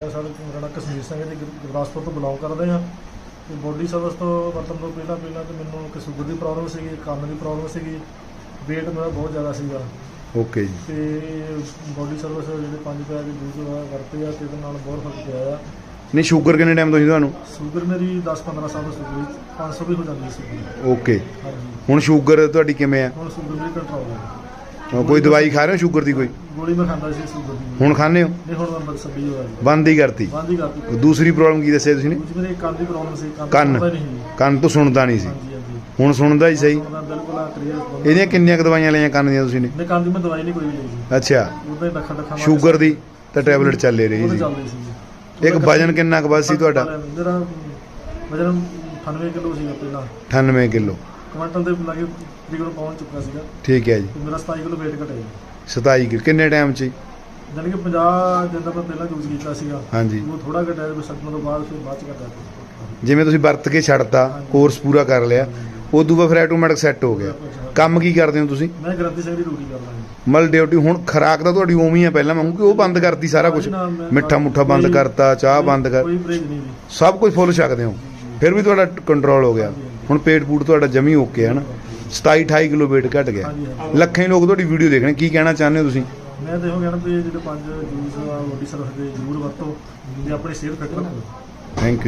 Sir ਮੇਰਾ ਕਸ਼ਮੀਰ ਸਿੰਘ ਗੁਰ- ਗੁਰਦਾਸਪੁਰ ਤੋਂ ਬਿਲੋਂਗ ਕਰਦੇ ਹਾਂ ਤੇ ਬੋਡੀ ਸਰਵਿਸ ਤੋਂ ਵਰਤਣ ਤੋਂ ਪਹਿਲਾਂ ਪਹਿਲਾਂ ਤੇ ਮੈਨੂੰ ਇੱਕ ਸ਼ੂਗਰ ਦੀ ਪ੍ਰੋਬਲਮ ਸੀਗੀ ਕੰਨ ਦੀ ਪ੍ਰੋਬਲਮ ਸੀਗੀ weight ਮੇਰਾ ਬਹੁਤ ਜ਼ਿਆਦਾ ਸੀਗਾ। ਓਕੇ ਜੀ ਤੇ ਬੋਡੀ ਸਰਵਿਸ ਜਿਹੜੇ ਪੰਜ ਪਿਆ ਦੇ ਜੂਸ ਵਰਤੇ ਆ ਤੇ ਇਹਦੇ ਨਾਲ ਬਹੁਤ ਫ਼ਰਕ ਪਿਆ ਆ। ਨਹੀਂ ਸ਼ੂਗਰ ਕਿੰਨੇ ਟਾਈਮ ਤੋਂ ਸੀ ਤੁਹਾਨੂੰ? ਸ਼ੂਗਰ ਮੇਰੀ 10-15 ਸਾਲ ਤੋਂ ਸ਼ੂਗਰ 500 ਵੀ ਹੋ ਜਾਂਦੀ ਸੀ। ਓਕੇ ਹੁਣ ਸ਼ੂਗਰ ਤੁਹਾਡੀ ਕਿਵੇਂ ਆ? ਹੁਣ ਸ਼ੂਗਰ ਵੀ ਕੰਟਰੋਲ ਹੈ ਅਹ ਕੋਈ ਦਵਾਈ ਖਾ ਰਹੇ ਹੋ ਸ਼ੂਗਰ ਦੀ ਕੋਈ? ਗੋਲੀ ਮੈਂ ਖਾਂਦਾ ਸੀ ਸ਼ੂਗਰ ਦੀ ਹੁਣ ਖਾਂਦੇ ਹੋ? ਨਹੀਂ ਹੁਣ ਮੈਂ ਬਸ ਸੱਭੀ ਹੋਇਆ ਜੀ ਬੰਦ ਹੀ ਕਰਤੀ। ਬੰਦ ਹੀ ਕਰਤੀ। ਦੂਸਰੀ ਪ੍ਰੋਬਲਮ ਕੀ ਦੱਸਿਆ ਤੁਸੀਂ ਨੇ? ਦੂਜੀ ਮੇਰੇ ਕੰਨ ਦੀ ਪ੍ਰੋਬਲਮ ਸੀ ਕੰਨ। ਸੁਣਦਾ ਨਹੀਂ ਸੀ। ਕੰਨ ਤੋਂ ਸੁਣਦਾ ਨਹੀਂ ਸੀ। ਹਾਂਜੀ ਹਾਂਜੀ। ਹੁਣ ਸੁਣਦਾ ਹੀ ਸਹੀ। ਉਹਦਾ ਬਿਲਕੁਲ ਕਲੀਅਰ ਇਹਦੀਆਂ ਕਿੰਨੀਆਂ ਕੁ ਦਵਾਈਆਂ ਲਈਆਂ ਕੰਨ ਦੀਆਂ ਤੁਸੀਂ ਨੇ? ਨੇ ਕੰਨ ਦੀ ਮੈਂ ਦਵਾਈ ਨਹੀਂ ਕੋਈ ਵੀ ਲਈ ਜੀ ਅੱਛਾ। ਉਹਦਾ ਹੀ ਦੱਖਾ ਦੱਖਾ ਸ਼ੂਗਰ ਦੀ ਤਾਂ ਟੈਬਲੇਟ ਚੱਲੇ ਰਹੀ ਸੀ। ਚੱਲਦੀ ਸੀ। ਇੱਕ ਵਜਨ ਕਿੰਨਾ ਕੁ ਵੱਧ ਸੀ ਤੁਹਾਡਾ? ਮੇਰਾ ਵਜਨ 98 ਕਿਲੋ ਸੀਗਾ ਪਹਿਲਾਂ। 98 ਕਿਲੋ। ਕੁਆਂਟਲ ਦੇ ਲਾਗੇ ਤਕਰੀਬਨ ਪਹੁੰਚ ਚੁੱਕਾ ਸੀਗਾ। ਠੀਕ ਹੈ ਜੀ। ਤੇ ਮੇਰਾ 27 ਕਿਲੋ weight ਘਟਿਆ 27 ਕਿਲੋ ਕਿੰਨੇ ਟਾਈਮ 'ਚ ਜੀ? ਜਾਣੀ ਕਿ 50 ਦਿਨ ਦਾ ਮੈਂ ਪਹਿਲਾਂ ਯੂਜ਼ ਕੀਤਾ ਸੀਗਾ। ਹਾਂਜੀ। ਉਹ ਥੋੜਾ ਘਟਿਆ ਫਿਰ ਛੱਡਣ ਤੋਂ ਬਾਅਦ ਫਿਰ ਬਾਅਦ ਚ ਘਟਿਆ। ਜਿਵੇਂ ਤੁਸੀਂ ਵਰਤ ਕੇ ਛੱਡਤਾ ਕੋਰਸ ਪੂਰਾ ਕਰ ਲਿਆ ਉਦੋਂ ਬਾਅਦ ਫਿਰ ਆਟੋਮੈਟਿਕ ਸੈੱਟ ਹੋ ਗਿਆ। ਕੰਮ ਕੀ ਕਰਦੇ ਹੋ ਤੁਸੀਂ? ਮੈਂ ਗ੍ਰੰਥੀ ਸਿੰਘ ਦੀ ਡਿਊਟੀ ਕਰਦਾ ਹਾਂ ਮਲ ਡਿਊਟੀ ਹੁਣ ਖਰਾਕ ਤਾਂ ਤੁਹਾਡੀ ਉਵੇਂ ਹੀ ਆ ਪਹਿਲਾਂ ਵਾਂਗੂ ਕਿ ਉਹ ਬੰਦ ਕਰਤੀ ਸਾਰਾ ਕੁਝ ਨਾ, ਮੈਂ- ਮਿੱਠਾ ਮੁੱਠਾ ਬੰਦ ਕੋਈ- ਕਰਤਾ ਚਾਹ ਬੰਦ ਕਰ ਕੋਈ ਪਰਹੇਜ਼ ਨਹੀਂ ਜੀ। ਸਭ ਕੁਝ ਫੁੱਲ ਛਕਦੇ ਹੋ। ਫਿਰ ਵੀ ਤੁਹਾਡਾ ਕੰਟਰੋਲ ਹੋ ਗਿਆ। ਹੁਣ ਪੇਟ ਪੂਟ ਤੁਹਾਡਾ ਜਮੀ ਓਕੇ ਹੈ ਨਾ? 27 28 ਕਿਲੋ weight ਘਟ ਗਿਆ। ਲੱਖਾਂ ਹੀ ਲੋਕ ਤੁਹਾਡੀ ਵੀਡੀਓ ਦੇਖਣੇ। ਕੀ ਕਹਿਣਾ ਚਾਹੁੰਦੇ ਹੋ ਤੁਸੀਂ? ਮੈਂ ਤਾਂ ਇਹੋ ਕਹਿਣਾ ਵੀ ਜਿਹੜੇ ਪੰਜ ਜੂਸ ਆ ਬੋਡੀ ਸਰਵਿਸ ਦੇ ਜ਼ਰੂਰ ਵਰਤੋ ਤੇ ਆਪਣੀ ਸਿਹਤ ਫਿੱਟ ਰੱਖੋ